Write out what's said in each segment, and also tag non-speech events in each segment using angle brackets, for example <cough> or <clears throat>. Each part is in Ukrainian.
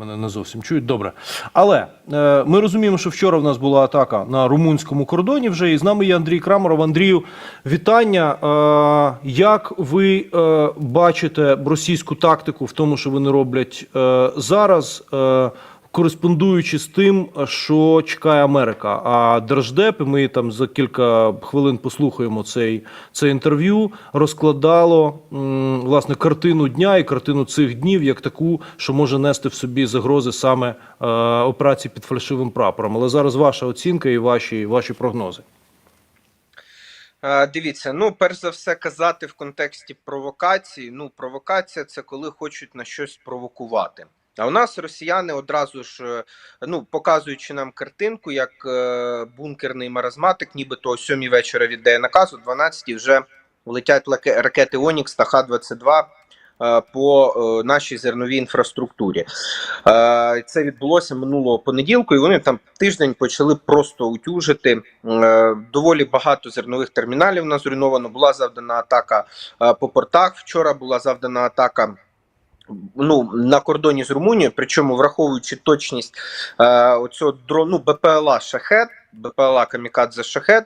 Мене не зовсім чують. Добре. Але е, ми розуміємо, що вчора в нас була атака на румунському кордоні вже. І з нами є Андрій Крамаров. Андрію, вітання. Е, як ви е, бачите російську тактику в тому, що вони роблять е, зараз? Е, Кореспондуючи з тим, що чекає Америка, а Держдеп, ми там за кілька хвилин послухаємо цей, це інтерв'ю, розкладало власне картину дня і картину цих днів як таку, що може нести в собі загрози саме е, операції під фальшивим прапором. Але зараз ваша оцінка і ваші, ваші прогнози. Е, Дивіться, ну перш за все казати в контексті провокації. Ну, провокація це коли хочуть на щось провокувати. А у нас росіяни одразу ж, е, ну показуючи нам картинку, як е, бункерний маразматик, нібито о 7 вечора віддає наказ, о 12 вже летять ракети Онікс та Х-22 е, по нашій зерновій інфраструктурі. Це відбулося минулого понеділку, і вони там тиждень почали просто утюжити. Доволі багато зернових терміналів у нас зруйновано. Була завдана атака по портах. Вчора була завдана атака. Ну, на кордоні з Румунією, причому враховуючи точність е, оцього дрону БПЛА Шахет, БПЛА Камікадзе Шахет,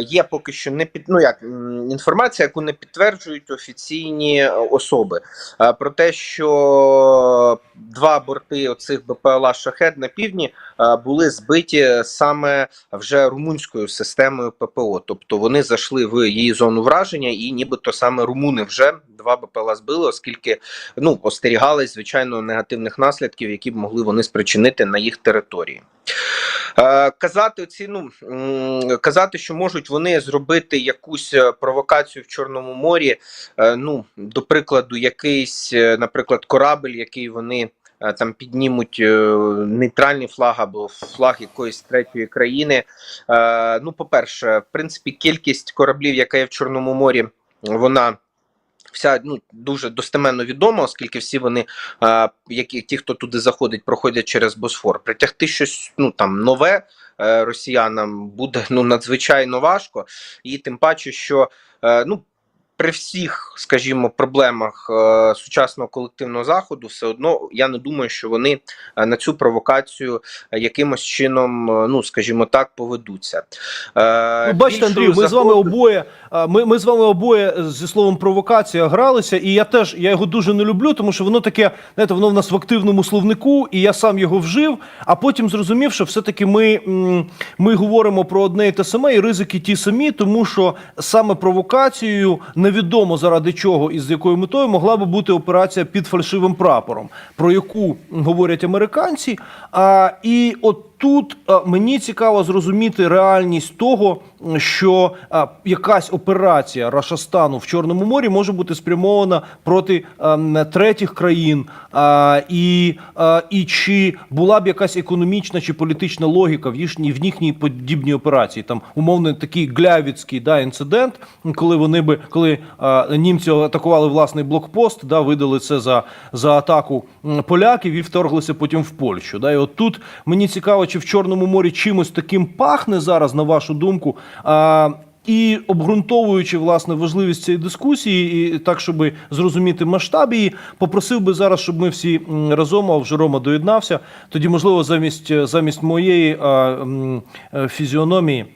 є поки що не під ну як інформація, яку не підтверджують офіційні е, особи. Е, про те, що два борти оцих БПЛА Шахет на півдні е, були збиті саме вже румунською системою ППО. Тобто вони зайшли в її зону враження, і нібито саме румуни вже два БПЛА збили, оскільки ну остерігались звичайно негативних наслідків, які б могли вони спричинити на їх території. Е, казати ці, ну казати, що можуть вони зробити якусь е, провокацію в Чорному морі. е, Ну, до прикладу, якийсь, наприклад, корабль, який вони там піднімуть нейтральний флаг або флаг якоїсь третьої країни. Ну, по-перше, в принципі, кількість кораблів, яка є в Чорному морі, вона. Вся ну дуже достеменно відома, оскільки всі вони, е, які ті, хто туди заходить, проходять через Босфор. Притягти щось ну там нове е, росіянам буде ну надзвичайно важко, і тим паче, що е, ну. При всіх, скажімо, проблемах е, сучасного колективного заходу, все одно я не думаю, що вони е, на цю провокацію е, якимось чином, е, ну скажімо так, поведуться. Е, Ну, бачите, Андрію, ми з вами обоє. Ми, ми з вами обоє зі словом провокація гралися, і я теж я його дуже не люблю, тому що воно таке, знаєте, воно в нас в активному словнику, і я сам його вжив. А потім зрозумів, що все-таки ми, ми говоримо про одне і те саме, і ризики ті самі, тому що саме провокацією невідомо заради чого і з якою метою могла би бути операція під фальшивим прапором, про яку говорять американці. А, і от тут мені цікаво зрозуміти реальність того, що якась операція Рашастану в Чорному морі може бути спрямована проти третіх країн, і, і чи була б якась економічна чи політична логіка в їхній в їхній подібній операції? Там умовно такий глявіцький да, інцидент, коли вони би коли німці атакували власний блокпост, да, видали це за, за атаку поляків і вторглися потім в Польщу. Да, і от тут мені цікаво, чи в Чорному морі чимось таким пахне зараз, на вашу думку. А, і обґрунтовуючи власне важливість цієї дискусії, і так, щоб зрозуміти масштаб її, попросив би зараз, щоб ми всі разом, а вже Рома доєднався. Тоді, можливо, замість замість моєї а, фізіономії.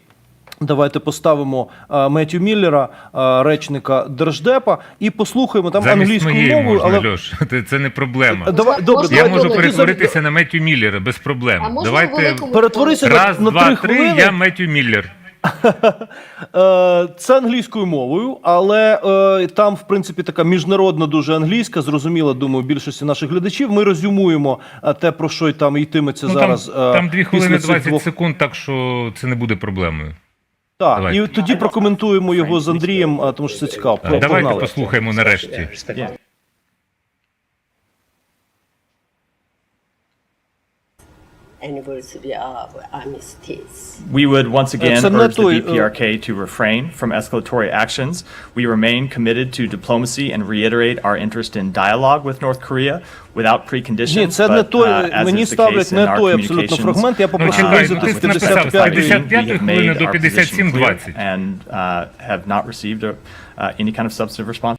Давайте поставимо а, Меттю Міллера, а, речника Держдепа, і послухаємо там Замість англійською моєї мовою. можна, але Льош. <laughs> Це, це не проблема. давай добре, Я можу перетворитися на Меттю Міллера без проблем. А можна Давайте перетворися на, раз, на два, три три, хвилини. я Меттю Міллер. <laughs> Е, Це англійською мовою, але е, там, в принципі, така міжнародна дуже англійська, зрозуміла, думаю, більшості наших глядачів. Ми резюмуємо е, те, про що й там йтиметься Ну, зараз. там, е, там 2 хвилини після 20 двох- секунд, так що це не буде проблемою. Так, Давайте. і тоді прокоментуємо його з Андрієм, а, тому що це цікаво. Так, Давайте Погнали. послухаємо нарешті. anniversary of armistice. We would once again Це не urge the той, е, DPRK to refrain from escalatory actions. We remain committed to diplomacy and reiterate our interest in dialogue with North Korea without preconditions. Ні, це не but, той, uh, as мені is the ставлять case in не our той абсолютно communications, фрагмент. Я Ну, попросив чекай, визити ну, з ти написав, 55 з 55 we have хвилини made до our position 57:20. clear and uh, have not received a, uh, any kind of substantive response.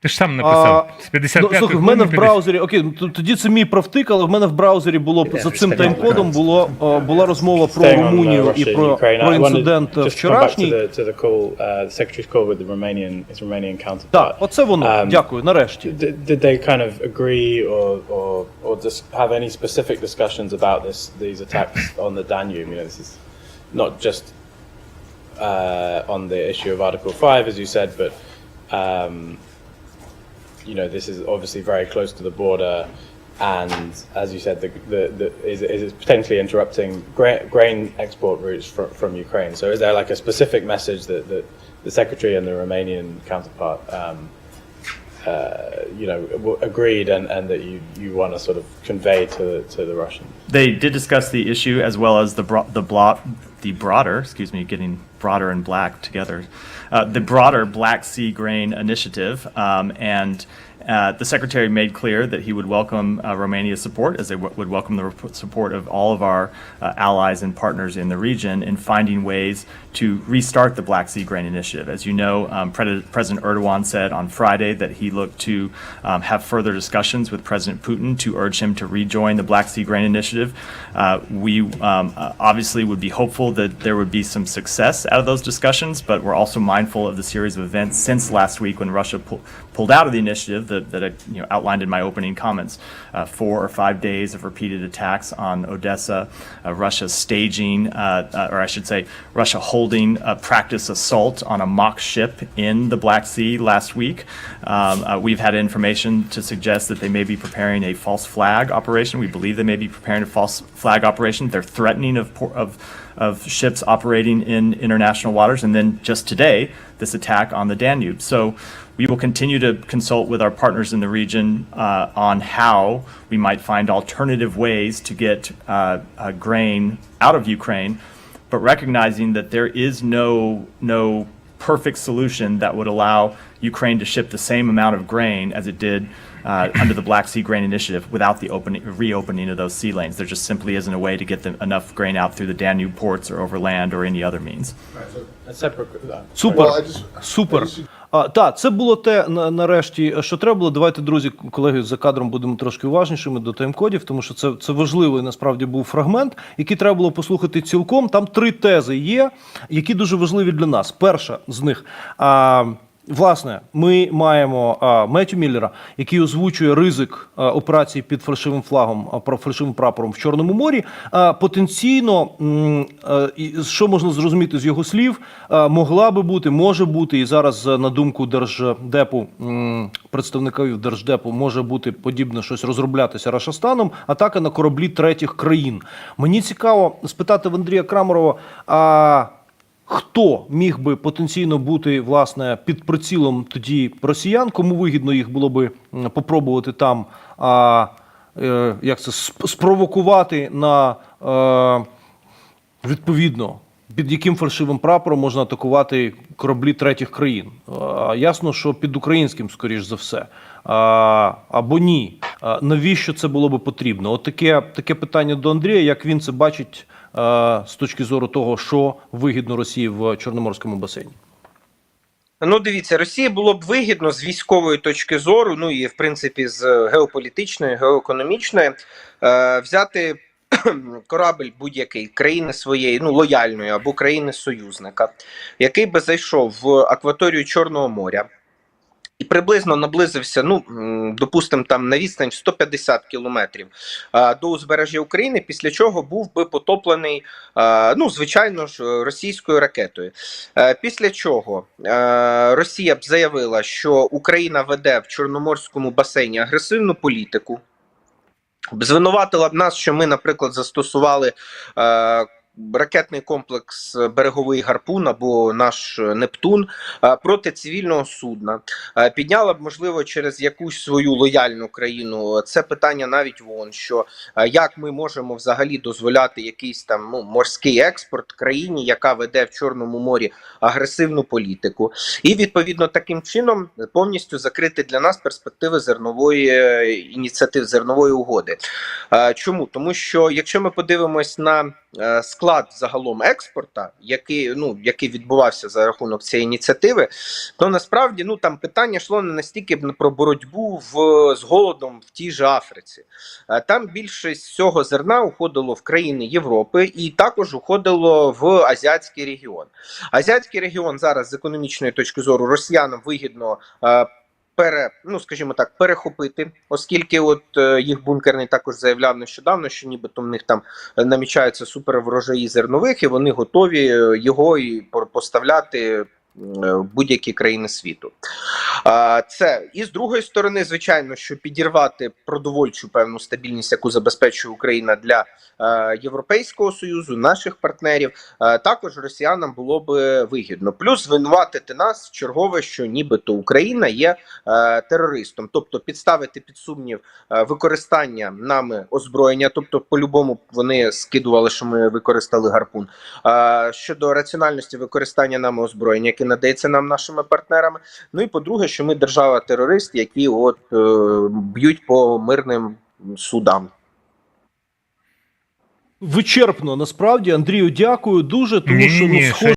Ти ж сам написав. А, З 55 Ну, слухай, в мене в браузері, окей, ну, т- тоді це мій провтик, але в мене в браузері було за цим таймкодом було е, була розмова про Staying on, uh, Румунію Russia і and про, Ukraine, про I wanted інцидент just to come back вчорашній. To the, to the call, uh, the secretary's call with the Romanian, his Romanian counterpart. Так, оце воно. Um, Дякую. Нарешті. Did, did they kind of agree or or or just have any specific discussions about this these attacks on the Danube? You know, this is not just uh, on the issue of Article Five, as you said, but um, you know, this is obviously very close to the border, and as you said, the, the, the is, is potentially interrupting grain, grain export routes from, from Ukraine. So, is there like a specific message that, that the secretary and the Romanian counterpart, um, uh, you know, w- agreed, and, and that you, you want to sort of convey to the, to the Russians? They did discuss the issue as well as the bro- the blo- the broader, excuse me, getting broader and black together, uh, the broader Black Sea Grain Initiative, um, and. Uh, the secretary made clear that he would welcome uh, Romania's support, as they w- would welcome the rep- support of all of our uh, allies and partners in the region in finding ways to restart the Black Sea Grain Initiative. As you know, um, Pre- President Erdogan said on Friday that he looked to um, have further discussions with President Putin to urge him to rejoin the Black Sea Grain Initiative. Uh, we um, uh, obviously would be hopeful that there would be some success out of those discussions, but we're also mindful of the series of events since last week when Russia pull, pulled out of the initiative that, that I you know, outlined in my opening comments. Uh, four or five days of repeated attacks on Odessa, uh, Russia staging, uh, uh, or I should say, Russia holding a practice assault on a mock ship in the Black Sea last week. Um, uh, we've had information to suggest that they may be preparing a false flag operation. We believe they may be preparing a false flag operation. They're threatening of, of, of ships operating in international waters. And then just today, this attack on the Danube. So we will continue to consult with our partners in the region uh, on how we might find alternative ways to get uh, uh, grain out of Ukraine, but recognizing that there is no no perfect solution that would allow Ukraine to ship the same amount of grain as it did uh, under the Black Sea Grain Initiative without the opening, reopening of those sea lanes. There just simply isn't a way to get them enough grain out through the Danube ports or over land or any other means. Uh, Супер. Супер. А, так, це було те на, нарешті, що треба було. Давайте, друзі, колеги, за кадром будемо трошки уважнішими до таймкодів, тому що це, це важливий насправді був фрагмент, який треба було послухати цілком. Там три тези є, які дуже важливі для нас. Перша з них. А, Власне, ми маємо а, Меттю Міллера, який озвучує ризик операції під фальшивим флагом, а, про фальшивим прапором в Чорному морі. Потенційно, що можна зрозуміти з його слів, могла би бути, може бути, і зараз е, на думку держдепу представників держдепу може бути подібне щось розроблятися Рашастаном. Атака на кораблі третіх країн. Мені цікаво спитати в Андрія Крамарова. А Хто міг би потенційно бути власне під прицілом тоді росіян? Кому вигідно їх було би попробувати там а, е, як це спровокувати на е, відповідно, під яким фальшивим прапором можна атакувати кораблі третіх країн? Ясно, що під українським, скоріш за все. Або ні. Навіщо це було би потрібно? От таке, таке питання до Андрія, як він це бачить з точки зору того, що вигідно Росії в Чорноморському басейні. Ну, дивіться, Росії було б вигідно з військової точки зору, ну і в принципі з геополітичної, геоекономічної, е, взяти <clears throat> корабль будь-який країни своєї, ну лояльної або країни союзника, який би зайшов в акваторію Чорного моря. І приблизно наблизився, ну допустимо, там на відстань 150 кілометрів до узбережжя України, після чого був би потоплений, ну звичайно ж, російською ракетою. Е, Після чого е, Росія б заявила, що Україна веде в Чорноморському басейні агресивну політику. Звинуватила б нас, що ми, наприклад, застосували е, ракетний комплекс береговий гарпун або наш Нептун е, проти цивільного судна. Е, Підняла б, можливо, через якусь свою лояльну країну це питання навіть в ООН, що е, як ми можемо взагалі дозволяти якийсь там ну, морський експорт країні, яка веде в Чорному морі агресивну політику, і відповідно таким чином повністю закрити для нас перспективи зернової е, ініціатив зернової угоди. Е, Чому? Тому що якщо ми подивимось на е, склад загалом експорта, який ну який відбувався за рахунок цієї ініціативи, то насправді ну там питання йшло не настільки про боротьбу в з голодом в тій же Африці. Е, Там більшість цього зерна уходило в країни Європи і також уходило в азіатський регіон. Азіатський регіон зараз з економічної точки зору росіянам вигідно. Пере, ну скажімо так, перехопити, оскільки от е, їх бункерний також заявляв нещодавно, що нібито в них там е, намічаються суперврожаї зернових, і вони готові е, його і по- поставляти в будь-які країни світу. Це і з другої сторони, звичайно, що підірвати продовольчу певну стабільність, яку забезпечує Україна для е, Європейського союзу, наших партнерів, е, також росіянам було би вигідно. Плюс звинуватити нас чергове, що нібито Україна є е, терористом, тобто підставити під сумнів використання нами озброєння, тобто, по-любому вони скидували, що ми використали гарпун. Щодо раціональності використання нами озброєння, яке надається нам нашими партнерами. Ну і по-друге, що ми держава-терорист, які от е, б'ють по мирним судам. Вичерпно насправді Андрію, дякую дуже, тому що ну схоже.